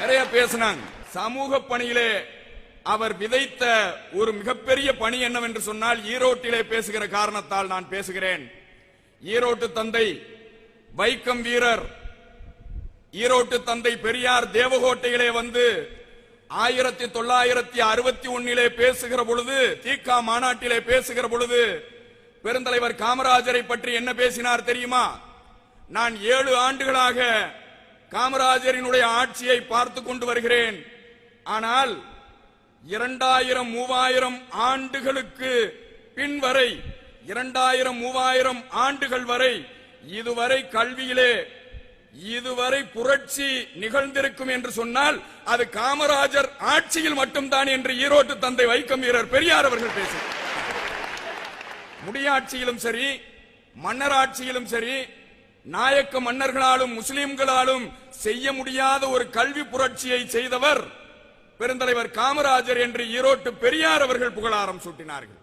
நிறைய பேசினாங்க. சமூக பணியிலே அவர் விதைத்த ஒரு மிகப்பெரிய பணி என்னவென்று சொன்னால் ஈரோட்டிலே பேசுகிற காரணத்தால் நான் பேசுகிறேன். ஈரோட்டு தந்தை வைக்கம் வீரர் ஈரோட்டு தந்தை பெரியார் தேவகோட்டையிலே வந்து ஆயிரத்தி தொள்ளாயிரத்தி அறுபத்தி ஒன்னிலே பேசுகிற பொழுது தீகா மாநாட்டிலே பேசுகிற பொழுது பெருந்தலைவர் காமராஜரை பற்றி என்ன பேசினார் தெரியுமா? நான் ஏழு ஆண்டுகளாக காமராஜரினுடைய ஆட்சியை பார்த்து கொண்டு வருகிறேன். ஆனால் இரண்டாயிரம் மூவாயிரம் ஆண்டுகளுக்கு பின் வரை இரண்டாயிரம் மூவாயிரம் ஆண்டுகள் வரை இதுவரை கல்வியிலே இதுவரை புரட்சி நிகழ்ந்திருக்கும் என்று சொன்னால் அது காமராஜர் ஆட்சியில் மட்டும்தான் என்று ஈரோட்டு தந்தை வைக்கம் வீரர் பெரியார் அவர்கள் பேசினார் முடியாட்சியிலும் சரி மன்னராட்சியிலும் சரி நாயக்க மன்னர்களாலும் முஸ்லிம்களாலும் செய்ய முடியாத ஒரு கல்வி புரட்சியை செய்தவர் பெருந்தலைவர் காமராஜர் என்று ஈரோட்டு பெரியார் அவர்கள் புகழாரம் சூட்டினார்கள்.